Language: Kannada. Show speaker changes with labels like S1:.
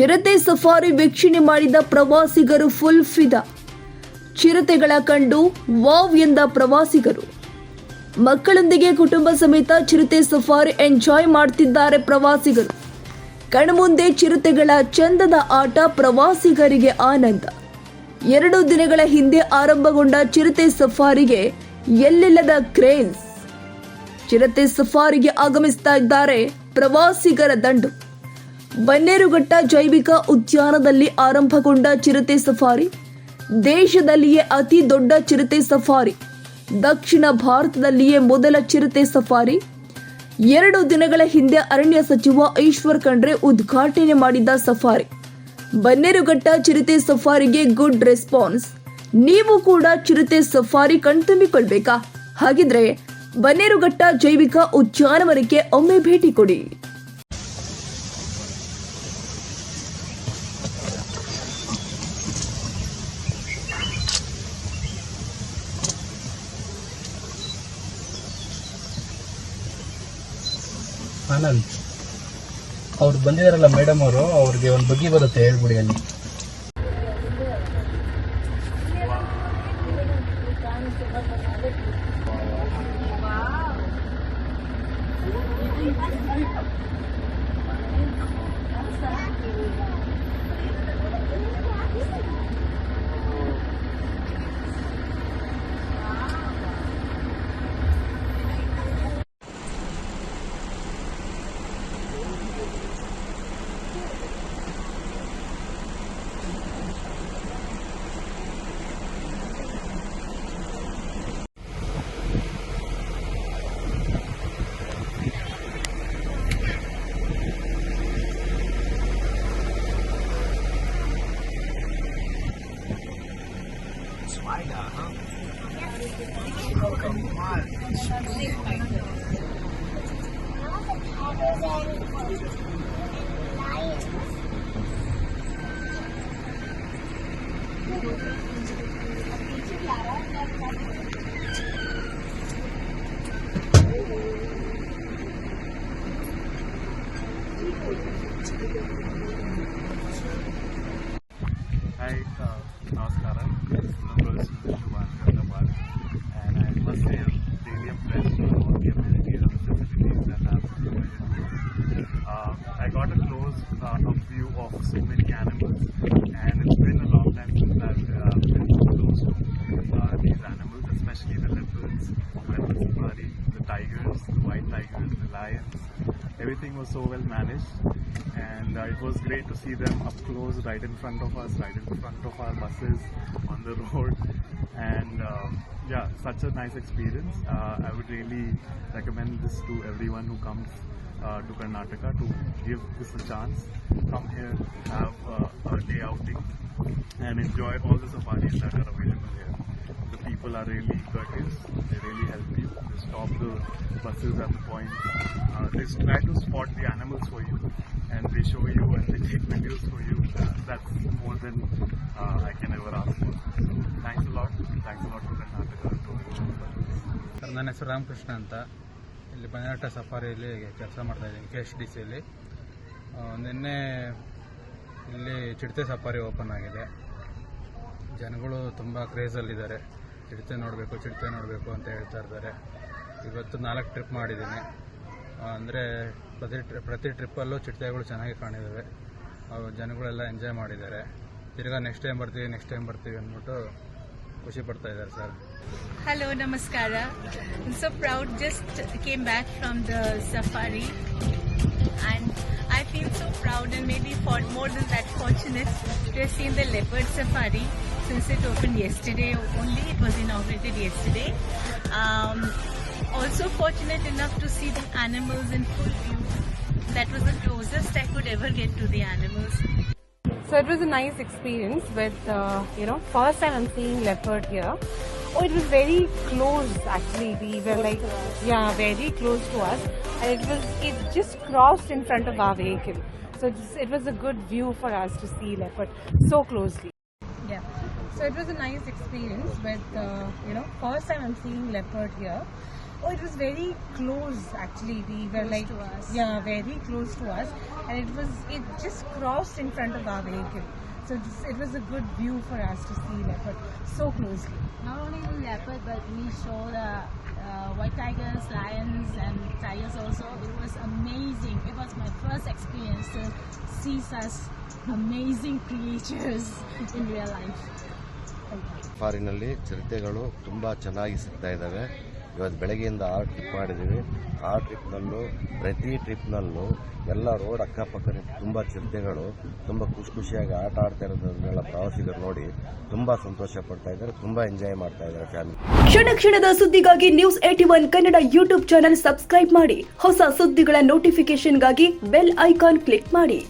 S1: ಚಿರತೆ ಸಫಾರಿ ವೀಕ್ಷಣೆ ಮಾಡಿದ ಪ್ರವಾಸಿಗರು ಫುಲ್ ಫಿದಾ. ಚಿರತೆಗಳ ಕಂಡು ವಾವ್ ಎಂದ ಪ್ರವಾಸಿಗರು. ಮಕ್ಕಳೊಂದಿಗೆ ಕುಟುಂಬ ಸಮೇತ ಚಿರತೆ ಸಫಾರಿ ಎಂಜಾಯ್ ಮಾಡ್ತಿದ್ದಾರೆ ಪ್ರವಾಸಿಗರು. ಕಣ್ಮುಂದೆ ಚಿರತೆಗಳ ಚಂದದ ಆಟ ಪ್ರವಾಸಿಗರಿಗೆ ಆನಂದ. ಎರಡು ದಿನಗಳ ಹಿಂದೆ ಆರಂಭಗೊಂಡ ಚಿರತೆ ಸಫಾರಿಗೆ ಎಲ್ಲಿಲ್ಲದ ಕ್ರೇಜ್ ಚಿರತೆ ಸಫಾರಿಗೆ ಆಗಮಿಸ್ತಾ ಇದ್ದಾರೆ ಪ್ರವಾಸಿಗರ ದಂಡು. ಬನ್ನೇರುಘಟ್ಟ ಜೈವಿಕ ಉದ್ಯಾನದಲ್ಲಿ ಆರಂಭಗೊಂಡ ಚಿರತೆ ಸಫಾರಿ, ದೇಶದಲ್ಲಿಯೇ ಅತಿ ದೊಡ್ಡ ಚಿರತೆ ಸಫಾರಿ, ದಕ್ಷಿಣ ಭಾರತದಲ್ಲಿಯೇ ಮೊದಲ ಚಿರತೆ ಸಫಾರಿ. ಎರಡು ದಿನಗಳ ಹಿಂದೆ ಅರಣ್ಯ ಸಚಿವ ಈಶ್ವರ್ ಖಂಡ್ರೆ ಉದ್ಘಾಟನೆ ಮಾಡಿದ ಸಫಾರಿ. ಬನ್ನೇರುಘಟ್ಟ ಚಿರತೆ ಸಫಾರಿಗೆ ಗುಡ್ ರೆಸ್ಪಾನ್ಸ್ ನೀವು ಕೂಡ ಚಿರತೆ ಸಫಾರಿ ಕಣ್ತುಂಬಿಕೊಳ್ಬೇಕಾ? ಹಾಗಿದ್ರೆ ಬನ್ನೇರುಘಟ್ಟ ಜೈವಿಕ ಉದ್ಯಾನವನಕ್ಕೆ ಒಮ್ಮೆ ಭೇಟಿ ಕೊಡಿ.
S2: ಆನಂದ್ ಅವ್ರು ಬಂದಿದಾರಲ್ಲ ಮೇಡಮ್ ಅವರು ಅವ್ರಿಗೆ ಒಂದು ಬಗ್ಗೆ ಬರುತ್ತೆ ಹೇಳ್ಬಿಡಿ ಅಲ್ಲಿ.
S3: Hi, uh, Namaskara. I'm you Uh, I got a close uh, view of so many animals, and it's been a long time since I've uh, been close to uh, these animals, especially the leopards, leopard safari, the Everything was so well managed, and uh, it was great to see them up close, right in front of us, right in front of our buses on the road, and uh, yeah, such a nice experience. Uh, I would really recommend this to everyone who comes uh, to Karnataka to give this a chance. Come here, have uh, a day outing, and enjoy all the safaris that are available people are really courteous. They really help you. They stop the buses at the point. Uh, they try to spot the animals for you, and they show you and they take videos for you. Uh, that's more than uh, I can ever ask for. So thanks a lot. Thanks a lot to Karnataka.
S2: Sir ನನ್ನ ಹೆಸರು ರಾಮಕೃಷ್ಣ ಅಂತ ಇಲ್ಲಿ ಬನ್ನೇಟ ಸಫಾರಿಯಲ್ಲಿ ಕೆಲಸ ಮಾಡ್ತಾ ಇದ್ದೀನಿ ಕೆ ಎಚ್ ಡಿ ಸಿಯಲ್ಲಿ ನಿನ್ನೆ ಇಲ್ಲಿ ಚಿಡತೆ ಸಫಾರಿ ಓಪನ್ ಆಗಿದೆ ಜನಗಳು ತುಂಬ ಕ್ರೇಜಲ್ಲಿದ್ದಾರೆ ಚಿಡತೆ ನೋಡಬೇಕು ಚಿಡತೆ ನೋಡಬೇಕು ಅಂತ ಹೇಳ್ತಾ ಇದ್ದಾರೆ. ಇವತ್ತು ನಾಲ್ಕು ಟ್ರಿಪ್ ಮಾಡಿದ್ದೀನಿ. ಅಂದರೆ ಪ್ರತಿ ಟ್ರಿ ಪ್ರತಿ ಟ್ರಿಪ್ಪಲ್ಲೂ ಚಿಡತೆಗಳು ಚೆನ್ನಾಗಿ ಕಾಣಿದ್ದಾವೆ ಜನಗಳೆಲ್ಲ ಎಂಜಾಯ್ ಮಾಡಿದ್ದಾರೆ. ತಿರ್ಗಾ ನೆಕ್ಸ್ಟ್ ಟೈಮ್ ಬರ್ತೀವಿ ನೆಕ್ಸ್ಟ್ ಟೈಮ್ ಬರ್ತೀವಿ ಅಂದ್ಬಿಟ್ಟು ಖುಷಿ ಪಡ್ತಾ ಇದ್ದಾರೆ ಸರ್.
S4: ಹಲೋ ನಮಸ್ಕಾರ. So proud just came back from the safari and I feel so proud proud may be for more than that fortunate have seen the leopard safari. Since it opened yesterday. Only it was inaugurated yesterday. Um, also fortunate enough to see the animals in full view. That was the closest I could ever get to the animals.
S5: So it was a nice experience with, uh, you know, first time I'm seeing leopard here. Oh, it was very close actually. We were like, yeah, very close to us. And it was, it just crossed in front of our vehicle. So it was, it was a good view for us to see leopard so closely. So it was a nice experience with, uh, you know, first time I'm seeing leopard here. Oh, it was very close actually. We were like,
S4: to us.
S5: yeah, very close to us, and it was it just crossed in front of our vehicle. So it was, it was a good view for us to see leopard so closely.
S4: Not only the leopard, but we saw the uh, white tigers, lions, and tigers also. It was amazing. It was my first experience to see such amazing creatures in real life.
S6: ಫಾರಿನಲ್ಲಿ ಚಿರತೆಗಳು ತುಂಬ ಚೆನ್ನಾಗಿ ಸಿಗ್ತಾ ಇದ್ದಾವೆ. ಇವತ್ತು ಬೆಳಗ್ಗೆಯಿಂದ ಆ ಟ್ರಿಪ್ ಮಾಡಿದ್ದೀವಿ ಆ ಟ್ರಿಪ್ನಲ್ಲೂ ಪ್ರತಿ ಟ್ರಿಪ್ನಲ್ಲೂ ಎಲ್ಲ ರೋಡ್ ಅಕ್ಕಪಕ್ಕ ತುಂಬ ಚಿರತೆಗಳು, ತುಂಬ ಖುಷಿ ಖುಷಿಯಾಗಿ ಆಟ ಆಡ್ತಾ ಇರೋದನ್ನೆಲ್ಲ ಪ್ರವಾಸಿಗರು ನೋಡಿ ತುಂಬ ಸಂತೋಷ ಪಡ್ತಾ ಇದ್ದಾರೆ, ತುಂಬ ಎಂಜಾಯ್ ಮಾಡ್ತಾ ಇದ್ದಾರೆ ಫ್ಯಾಮಿಲಿ
S1: ಕ್ಷಣ ಕ್ಷಣದ ಸುದ್ದಿಗಾಗಿ news at one Kannada YouTube channel subscribe ಮಾಡಿ. ಹೊಸ ಸುದ್ದಿಗಳ ನೋಟಿಫಿಕೇಶನ್ಗಾಗಿ ಬೆಲ್ ಐಕಾನ್ ಕ್ಲಿಕ್ ಮಾಡಿ.